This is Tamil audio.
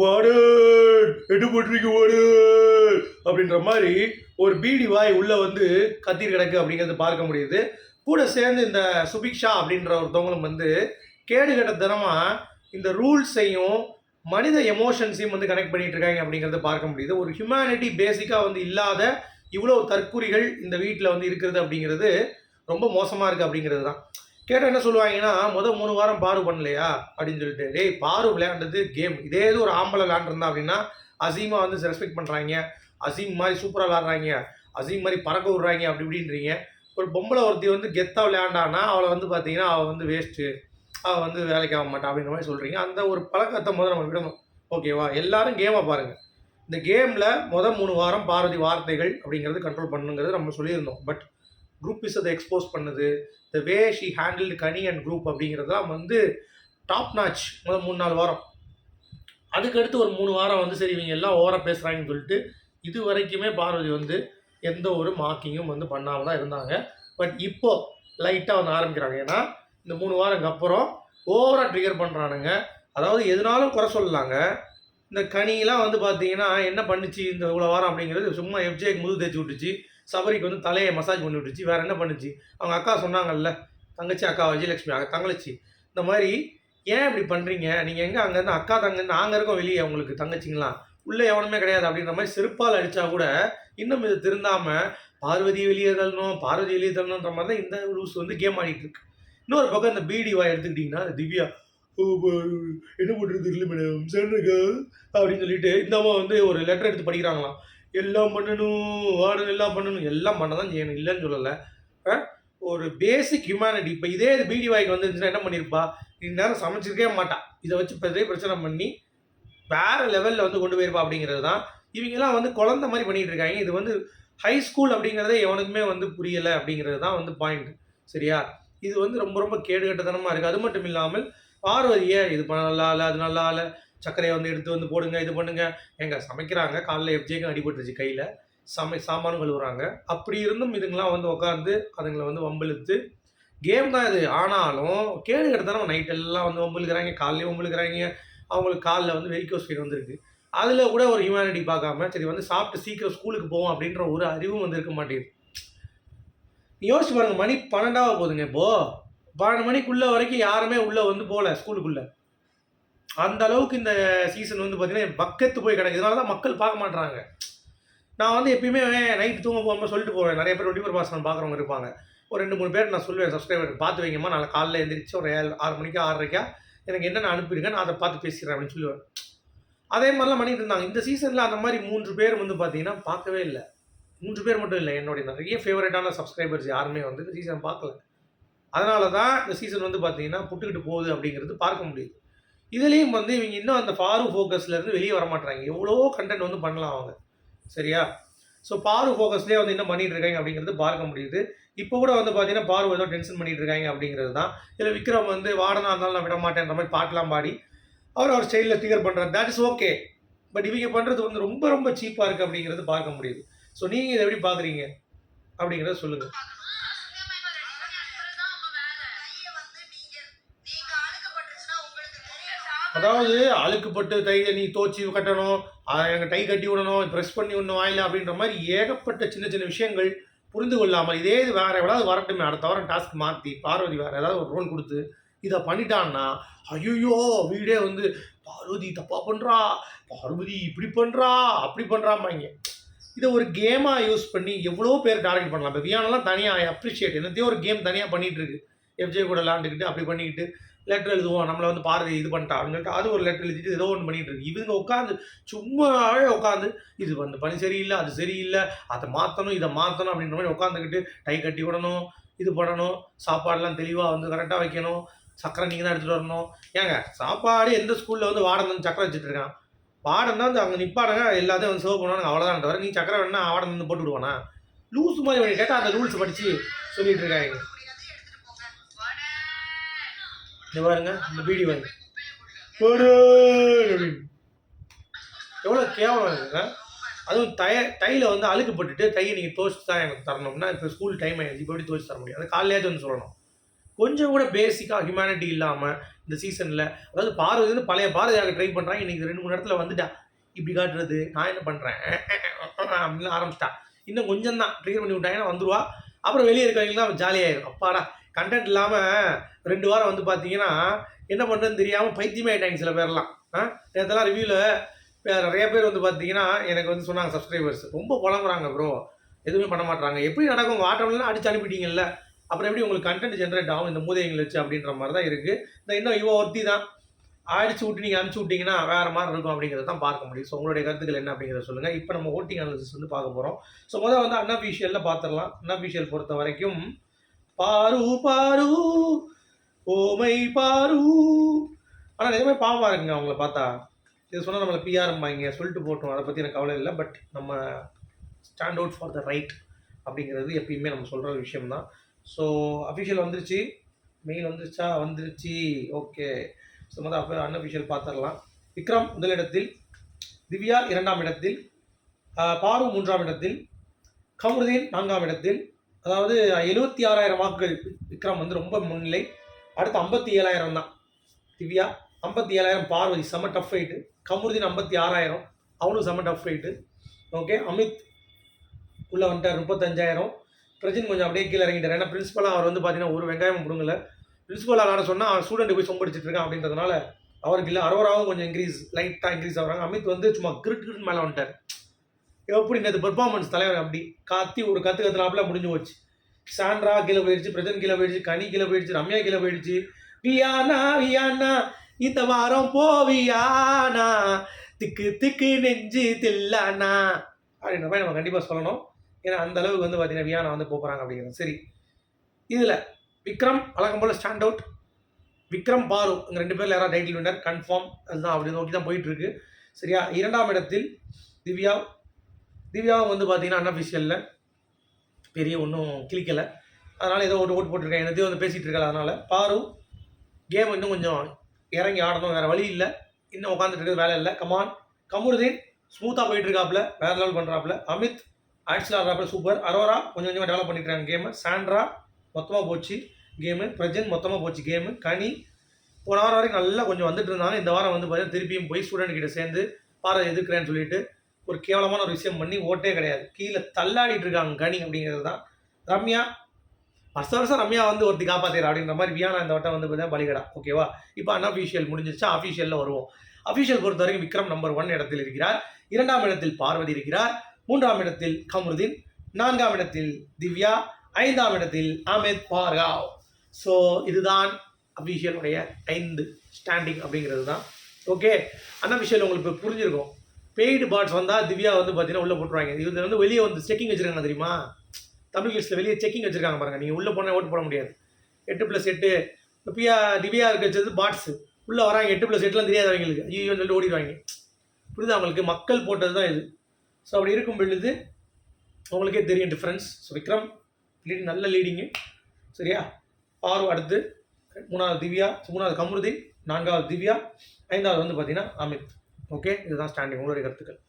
வாடு எட்டு போட்டிருக்கு வாடு அப்படின்ற மாதிரி ஒரு பீடி வாய் உள்ள வந்து கத்திட்டு கிடக்கு அப்படிங்கிறது பார்க்க முடியுது. கூட சேர்ந்து இந்த சுபிக்ஷா அப்படின்ற ஒருத்தவங்களும் வந்து கேடு கட்டத்தனமா இந்த ரூல்ஸையும் மனித எமோஷன்ஸையும் வந்து கனெக்ட் பண்ணிட்டு இருக்காங்க அப்படிங்கிறத பார்க்க முடியுது. ஒரு ஹியூமனிட்டி பேசிக்காக வந்து இல்லாத இவ்வளோ தற்குறிகள் இந்த வீட்டில் வந்து இருக்கிறது அப்படிங்கிறது ரொம்ப மோசமாக இருக்குது அப்படிங்கிறது தான் கேட்டால் என்ன சொல்லுவாங்கன்னா முதல் மூணு வாரம் பாரு பண்ணலையா? அப்படின்னு சொல்லிட்டு டேய் பாரு விளையாண்டது கேம் இதே இது ஒரு ஆம்பளை விளையாண்டுருந்தா அப்படின்னா அசீமா வந்து ரெஸ்பெக்ட் பண்ணுறாங்க அசீம் மாதிரி சூப்பராக விளாட்றாங்க அசீம் மாதிரி பறக்க விட்றாங்க. அப்படி இப்படின்றீங்க. ஒரு பொம்பளை ஒருத்தி வந்து கெத்தாக விளையாண்டானா அவளை வந்து பார்த்தீங்கன்னா அவள் வந்து வேஸ்ட்டு அவள் வந்து வேலைக்கு ஆக மாட்டான் அப்படின்ற மாதிரி சொல்கிறீங்க அந்த ஒரு பழக்கத்தை முதல்ல நம்ம விடணும். ஓகேவா எல்லாரும் கேமை பாருங்கள் இந்த கேமில் மொதல் மூணு வாரம் பாரதி வார்த்தைகள் அப்படிங்கிறது கண்ட்ரோல் பண்ணுங்கிறது நம்ம சொல்லியிருந்தோம். பட் குரூப் அதை எக்ஸ்போஸ் பண்ணுது. The way she handled Kani and group அப்படிங்கிறதுலாம் வந்து டாப் நாச் முதல் மூணு நாலு வாரம். அதுக்கடுத்து ஒரு மூணு வாரம் வந்து சரி இவங்க எல்லாம் ஓவராக பேசுகிறாங்கன்னு சொல்லிட்டு இது வரைக்குமே பார்வதி வந்து எந்த ஒரு மார்க்கிங்கும் வந்து பண்ணாமல் தான் இருந்தாங்க. பட் இப்போ லைட்டாக வந்து ஆரம்பிக்கிறாங்க. ஏன்னா இந்த மூணு வாரங்க அப்புறம் ஓவராக ட்ரிகர் பண்ணுறானுங்க அதாவது எதுனாலும் குறை சொல்லலாங்க. இந்த கனியெலாம் வந்து பார்த்தீங்கன்னா என்ன பண்ணுச்சு இந்த இவ்வளோ வாரம் அப்படிங்கிறது சும்மா எஃப்ஜேக்கு முது தேய்ச்சி விட்டுச்சு. சபரிக்கு வந்து தலையை மசாஜ் பண்ணி விட்டுச்சு வேறு என்ன பண்ணுச்சு? அவங்க அக்கா சொன்னாங்கல்ல தங்கச்சி அக்கா விஜயலட்சுமி அக்கா தங்கச்சி இந்த மாதிரி ஏன் இப்படி பண்ணுறீங்க நீங்கள் எங்கே அங்கேருந்து அக்கா தங்க நாங்கள் இருக்கோம் வெளியே உங்களுக்கு தங்கச்சிங்களாம் உள்ளே எவனுமே கிடையாது அப்படின்ற மாதிரி செருப்பால் அடித்தா கூட இன்னும் இது திருந்தாமல் பார்வதி வெளியே தள்ளணும் பார்வதி வெளியே தள்ளணுன்ற மாதிரி தான் இந்த லூஸ் வந்து கேம் ஆடிட்டு இருக்கு. இன்னொரு பக்கம் இந்த பிடி வாய் எடுத்துக்கிட்டிங்கன்னா திவ்யா என்ன பண்ணுறது இல்லை மேடம் சொல்லுங்க அப்படின்னு சொல்லிட்டு இந்த வந்து ஒரு லெட்டர் எடுத்து படிக்கிறாங்களாம். எல்லாம் பண்ணணும் வார்டன் எல்லாம் பண்ணணும் எல்லாம் பண்ண தான் செய்யணும். இல்லைன்னு சொல்லலை. ஆ? ஒரு பேசிக் ஹியூமனிட்டி இப்போ இதே இது பீடி வாய்க்கு வந்துருந்துச்சுன்னா என்ன பண்ணியிருப்பா இந்நேரம் சமைச்சிருக்கவே மாட்டான் இதை வச்சு பெரிய பிரச்சனை பண்ணி வேறு லெவலில் வந்து கொண்டு போயிருப்பா அப்படிங்கிறது தான் இவங்கெல்லாம் வந்து குழந்த மாதிரி பண்ணிகிட்டு இருக்காங்க. இது வந்து ஹை ஸ்கூல் அப்படிங்கிறதே எவனுக்குமே வந்து புரியலை அப்படிங்கிறது தான் வந்து பாயிண்ட் சரியா? இது வந்து ரொம்ப ரொம்ப கேடுகட்டத்தனமாக இருக்குது அது மட்டும் இல்லாமல் பார்வதியை இது பண்ண நல்லா இல்லை அது நல்லா இல்லை. சர்க்கரையை வந்து எடுத்து வந்து போடுங்க இது பண்ணுங்க. எங்க சமைக்கிறாங்க. காலைல எஃப்ஜேக்கும் அடிபட்டுருச்சு கையில். சமை சாமானும் கழுவுறாங்க. அப்படி இருந்தும் இதுங்களாம் வந்து உட்காந்து அதுங்களை வந்து வம்பிழுத்து. கேம் தான் இது. ஆனாலும் கேடு கெடுத்தாலும் நைட் எல்லாம் வந்து வம்பிழுக்கிறாங்க. காலையிலேயும் வம்பிழுக்கிறாங்க. அவங்களுக்கு காலில் வந்து வெரிக்கோஸ் ஃபீல் வந்திருக்கு. அதில் கூட ஒரு ஹியூமனிட்டி பார்க்காம சரி வந்து சாப்பிட்டு சீக்கிரம் ஸ்கூலுக்கு போவோம் அப்படின்ற ஒரு அறிவும் வந்து இருக்க மாட்டேங்குது. யோசிச்சு பாருங்க மணி பன்னெண்டாவது போகுதுங்க இப்போது பன்னெண்டு மணிக்குள்ள வரைக்கும் யாருமே உள்ளே வந்து போகல ஸ்கூலுக்குள்ளே. அந்த அளவுக்கு இந்த சீசன் வந்து பார்த்தீங்கன்னா பக்கத்து போய் கிடக்கு. இதனால தான் மக்கள் பார்க்க மாட்டுறாங்க நான் வந்து எப்பயுமே நைட் தூங்க போகும்போது சொல்லிட்டு போவேன். நிறைய பேர் டுவெண்ட்டி ஃபோர் பாஸ் பார்க்குறவங்க இருப்பாங்க. ஒரு ரெண்டு மூணு பேர் நான் சொல்லுவேன் சப்ஸ்கிரைபர் பார்த்து வைங்கம்மா. நான் காலைல எழுந்திரிச்சு ஒரு ஏழு ஆறு மணிக்கா ஆறரைக்கா எனக்கு என்னென்ன அனுப்பிடுங்க நான் அதை பார்த்து பேசிடுறேன் அப்படின்னு சொல்லுவேன். அதே மாதிரிலாம் பண்ணிட்டு இருந்தாங்க. இந்த சீசனில் அந்த மாதிரி மூன்று பேர் வந்து பார்த்தீங்கன்னா பார்க்கவே இல்லை. மூன்று பேர் மட்டும் இல்லை என்னுடைய நிறைய ஃபேவரட்டான சப்ஸ்கிரைபர்ஸ் யாருமே வந்து சீசன் பார்க்கல. அதனால தான் இந்த சீசன் வந்து பார்த்தீங்கன்னா புட்டுக்கிட்டு போகுது அப்படிங்கிறது பார்க்க முடியுது. இதுலேயும் வந்து இவங்க இன்னும் அந்த ஃபாரு ஃபோக்கஸ்லேருந்து வெளியே வரமாட்டாங்க எவ்வளோ கண்டென்ட் வந்து பண்ணலாம் அவங்க. சரியா? ஸோ பாரு ஃபோக்கஸ்லேயே வந்து என்ன பண்ணிட்டு இருக்காங்க அப்படிங்கிறது பார்க்க முடியுது. இப்போ கூட வந்து பார்த்தீங்கன்னா பாரு ஏதோ டென்ஷன் பண்ணிட்டு இருக்காங்க அப்படிங்கிறது தான் இதில் விக்ரம் வந்து வாடனா இருந்தாலும் நான் விட மாட்டேன்ற மாதிரி பாட்டெலாம் பாடி அவர் அவர் ஸ்டைலில் திகர் பண்ணுறாரு தட் இஸ் ஓகே பட் இவங்க பண்ணுறது வந்து ரொம்ப ரொம்ப சீப்பாக இருக்குது அப்படிங்கிறது பார்க்க முடியுது. ஸோ நீங்கள் இதை எப்படி பார்க்குறீங்க அப்படிங்கிறத சொல்லுங்கள் அதாவது அழுக்குப்பட்டு தையை நீ தோச்சி கட்டணும் எனக்கு டை கட்டி விடணும் ப்ரெஸ் பண்ணி விடணும் வாயில அப்படின்ற மாதிரி ஏகப்பட்ட சின்ன சின்ன விஷயங்கள் புரிந்து கொள்ளாமல் இதே இது வேற எவ்வளவு வரட்டுமே அடுத்த வாரம் டாஸ்க் மாற்றி பார்வதி வேற ஏதாவது ஒரு ரோல் கொடுத்து இதை பண்ணிட்டான்னா ஐயோ வீடே வந்து பார்வதி தப்பா பண்றா பார்வதி இப்படி பண்றா அப்படி பண்றாமாங்க இதை ஒரு கேமாக யூஸ் பண்ணி எவ்வளோ பேர் டார்கெட் பண்ணலாம். இப்போ வியானெல்லாம் தனியாக அப்ரிஷியேட் என்னத்தையும் ஒரு கேம் தனியாக பண்ணிகிட்டு இருக்கு. எஃப்ஜே கூட விளாண்டுக்கிட்டு அப்படி பண்ணிக்கிட்டு லெட்டர் எழுதுவோம் நம்மளை வந்து பாரதி இது பண்ணிட்டா அப்படின்னு சொல்லிட்டு அது ஒரு லெட்டர் எழுதிட்டு ஏதோ ஒன்று பண்ணிட்டு இருக்கு. இவங்க உட்காந்து சும்மாவே உட்காந்து இது வந்து பணி சரியில்லை அது சரியில்லை அதை மாற்றணும் இதை மாற்றணும் அப்படின்ற மாதிரி உட்காந்துக்கிட்டு டை கட்டி விடணும் இது பண்ணணும் சாப்பாடெல்லாம் தெளிவாக வந்து கரெக்டாக வைக்கணும் சக்கரை நீங்கள் தான் எடுத்துகிட்டு வரணும். ஏங்க சாப்பாடு எந்த ஸ்கூலில் வந்து வார்டன் வந்து சக்கரை வச்சுட்டு இருக்கான்? வார்டன் தான் வந்து அங்கே நிற்பாடுங்க எல்லாத்தையும் வந்து சேவ் பண்ணுவாங்க அவ்வளோதான் தவிர நீ சக்கரை வேணா வார்டன் வந்து போட்டு விடுவானா? லூஸ் மாதிரி பண்ணி கேட்டால் அந்த ரூல்ஸ் படித்து சொல்லிட்டு இருக்காங்க. இந்த பாருங்க இந்த பீடி போடு. அப்படின்னு எவ்வளோ கேவலம் இருக்குங்க அதுவும் டைய டையில் வந்து அழுக்குப்பட்டுட்டு டையை நீங்கள் துவச்சி தான் எனக்கு தரணும்னா இப்போ ஸ்கூல் டைம் ஆயிடுச்சு இப்போ எப்படி துவச்சி தர முடியும்? அது காலையாச்சும் வந்து சொல்லணும். கொஞ்சம் கூட பேசிக்காக ஹியூமனிட்டி இல்லாமல் இந்த சீசனில் அதாவது பார்வதி வந்து பழைய பாரதியாக ட்ரை பண்ணுறாங்க இன்னைக்கு ரெண்டு மூணு இடத்துல வந்துட்டா. இப்படி காட்டுறது நான் என்ன பண்ணுறேன் அப்படின்னு ஆரம்பிச்சிட்டா. இன்னும் கொஞ்சம் தான் ட்ரிகர் பண்ணி விட்டாங்கன்னா வந்துருவா. அப்புறம் வெளியே இருக்கிறவங்களாம் ஜாலியாயிரும் அப்பாடா கண்டென்ட் இல்லாமல் ரெண்டு வாரம் வந்து பார்த்தீங்கன்னா என்ன பண்ணுறதுன்னு தெரியாமல் பைத்தியமே ஆகிட்டாங்க சில பேர்லாம். ஆ? நேரத்தெல்லாம் ரிவ்யூவில் நிறைய பேர் வந்து பார்த்தீங்கன்னா எனக்கு வந்து சொன்னாங்க சப்ஸ்கிரைபர்ஸ் ரொம்ப புலம்புறாங்க ப்ரோ எதுவுமே பண்ண மாட்டாங்க எப்படி நடக்கும்? உங்கள் ஆட்டம்லாம் அடிச்சு அனுப்பிட்டீங்கல்ல? அப்புறம் எப்படி உங்களுக்கு கண்டென்ட் ஜென்ரேட் ஆகும்? இந்த மூதைங்களை வச்சு அப்படின்ற மாதிரி தான் இருக்குது இந்த இன்னும் இவ ஒருத்தி தான். அடிச்சு விட்டு நீங்கள் அனுப்பிச்சு விட்டிங்கன்னா வேறு மாதிரி இருக்கும் அப்படிங்கிறத தான் பார்க்க முடியும். ஸோ உங்களுடைய கருத்துக்கள் என்ன அப்படிங்கிறத சொல்லுங்கள் இப்போ நம்ம ஓட்டிங் அனாலிசிஸ் வந்து பார்க்க போகிறோம் ஸோ முதல்ல வந்து அன்அஃபிஷியலில் பார்த்துடலாம். அன்அஃபிஷியல் பொறுத்த வரைக்கும் பாரு பாரு. ஓமை பாரு. ஆனால் நிஜமே பாவமாக இருக்குங்க அவங்கள பார்த்தா. இது சொன்னால் நம்மளை பிஆர்எம்பாங்க சொல்லிட்டு போட்டோம். அதை பற்றி எனக்கு கவலை இல்லை. பட் நம்ம stand out for the right அப்படிங்கிறது எப்பயுமே நம்ம சொல்கிற விஷயம் தான் ஸோ அஃபிஷியல் வந்துருச்சு. மெயில் வந்துருச்சா? வந்துருச்சு. ஓகே ஸோ மொதல் அப்போ அன்அஃபிஷியல் பார்த்துடலாம். விக்ரம் முதலிடத்தில் திவ்யா இரண்டாம் இடத்தில். பாரு மூன்றாம் இடத்தில். கமருதீன் நான்காம் இடத்தில். அதாவது எழுபத்தி ஆறாயிரம் வாக்குகள் விக்ரம் வந்து ரொம்ப முன்னிலை. அடுத்து ஐம்பத்தி ஏழாயிரம் தான். திவ்யா ஐம்பத்தி ஏழாயிரம் பார்வதி செம டஃப் ஃபைட்டு கமருதீன் ஐம்பத்தி ஆறாயிரம் அவனும் செம டஃப் ஃபைட்டு ஓகே அமித் உள்ளே வந்துட்டார் முப்பத்தஞ்சாயிரம். பிரஜின் கொஞ்சம் அப்படியே கீழே இறங்கிட்டார். ஏன்னா பிரின்ஸ்பலாக அவர் வந்து பார்த்தீங்கன்னா ஒரு வெங்காயம் கொடுங்கல பிரின்ஸ்பலாக ஆட சொன்னால் அவன் ஸ்டூடெண்ட் போய் சொம்படிச்சிட்டு இருக்கான் அப்படின்றதுனால அவருக்கு இல்லை அரோராவும் கொஞ்சம் இன்க்ரீஸ் லைட்டாக இன்க்ரீஸ் ஆகுறாங்க. அமித் வந்து சும்மா கிரிட் கிரிட் மேலே வந்துட்டார். எப்படி நேற்று பெர்ஃபார்மன்ஸ் தலைவர் அப்படி காத்தி ஒரு கத்து கத்துனாப்புல முடிஞ்சு போச்சு. சாண்ட்ரா கீழே போயிடுச்சு பிரஜன் கீழே போயிடுச்சு கனி கீழே போயிடுச்சு ரம்யா கீழே போயிடுச்சு. வியானா வியானா இந்த வாரம் போவியானா? திக்கு திக்கு நெஞ்சு தில்லானா? அப்படின்ற மாதிரி நம்ம கண்டிப்பாக சொல்லணும். ஏன்னா அந்த அளவுக்கு வந்து பார்த்தீங்கன்னா வியானா வந்து போகிறாங்க அப்படிங்கிறது. சரி. இதில் விக்ரம் வழக்கம் போல் ஸ்டாண்ட் அவுட் விக்ரம் பாரு இங்கே ரெண்டு பேரில் யாராவது டைட்டில் வின்னர் கன்ஃபார்ம் அதுதான் அப்படி நோக்கி தான் போயிட்டுருக்கு சரியா? இரண்டாம் இடத்தில் திவ்யா திவ்யாவும் வந்து பார்த்தீங்கன்னா அன்அஃபிஷியலில் பெரிய ஒன்றும் கிளிக்கலை அதனால் ஏதோ ஓட்டு ஓட்டு போட்டிருக்கேன் என்னத்தையும் வந்து பேசிகிட்டு இருக்கல அதனால் பாரு கேம் இன்னும் கொஞ்சம் இறங்கி ஆடணும் வேறு வழி இல்லை. இன்னும் உட்காந்துட்டு இருக்கிறது வேலை இல்லை. கமான் கமுருதீன் ஸ்மூத்தாக போயிட்டு இருக்காப்புல வேறு லெவல் பண்ணுறாப்புல அமித் ஆக்சுவலாக ஆடுறாப்புல சூப்பர் அரோரா கொஞ்சம் கொஞ்சமாக டெவலப் பண்ணிக்கிறாங்க கேமு சாண்ட்ரா மொத்தமாக போச்சு கேமு பிரஜன் மொத்தமாக போச்சு கேமு கனி போன வாரம் வரைக்கும் நல்லா கொஞ்சம் வந்துட்டு இருந்தாங்க. இந்த வாரம் வந்து பார்த்தீங்கன்னா திருப்பியும் போய் ஸ்டூடெண்ட் கிட்ட சேர்ந்து பாரத எதிர்க்கிறேன்னு சொல்லிட்டு ஒரு கேவலமான ஒரு விஷயம் பண்ணி ஓட்டே கிடையாது. கீழே தள்ளாடிட்டு இருக்காங்க கனி அப்படிங்கிறது தான். ரம்யா வருஷம் வருஷம் ரம்யா வந்து ஒருத்தி காப்பாத்திரா அப்படின்ற மாதிரி வியானா இந்த வட்டம் வந்து பார்த்தீங்கன்னா பலிகடா. ஓகேவா இப்போ அன்அஃபிஷியல் முடிஞ்சிருச்சா? அஃபிஷியலில் வருவோம். அஃபிஷியல் பொறுத்த வரைக்கும் விக்ரம் நம்பர் ஒன் இடத்தில் இருக்கிறார். இரண்டாம் இடத்தில் பார்வதி இருக்கிறார். மூன்றாம் இடத்தில் கமருதீன். நான்காம் இடத்தில் திவ்யா. ஐந்தாம் இடத்தில் அமித் பார்காவ். ஸோ இதுதான் அஃபிஷியலுடைய ஐந்து ஸ்டாண்டிங் அப்படிங்கிறது தான். ஓகே அன்அஃபிஷியல் உங்களுக்கு புரிஞ்சிருக்கும். பெய்டு பாட்ஸ் வந்தால் திவ்யா வந்து பார்த்தீங்கன்னா உள்ளே போட்டுருவாங்க. இது வந்து வெளியே வந்து செக்கிங் வச்சிருக்காங்க தெரியுமா? தமிழ் லிஸ்ட்டில் வெளியே செக்கிங் வச்சுருக்காங்க பாருங்கள் நீங்கள் உள்ளே போனால் ஓட்டு போட முடியாது. எட்டு ப்ளஸ் எட்டு. பியா திவ்யா இருக்க வச்சது பாட்ஸு உள்ளே வராங்க எட்டு ப்ளஸ் எட்டுலாம் தெரியாது அவங்களுக்கு. ஐயோ சொல்லிட்டு ஓடிடுவாங்க. புரியுது அவங்களுக்கு மக்கள் போட்டது தான் இது. ஸோ அப்படி இருக்கும் பொழுது அவங்களுக்கே தெரியும் டிஃப்ரென்ஸ் ஸோ விக்ரம் லீடிங் நல்ல லீடிங்கு சரியா? ஆறு அடுத்து மூணாவது திவ்யா மூணாவது கமருதி நான்காவது திவ்யா ஐந்தாவது வந்து பார்த்தீங்கன்னா அமித். ஓகே இதுதான் ஸ்டாண்டிங் உங்களுடைய கருத்துக்கள்.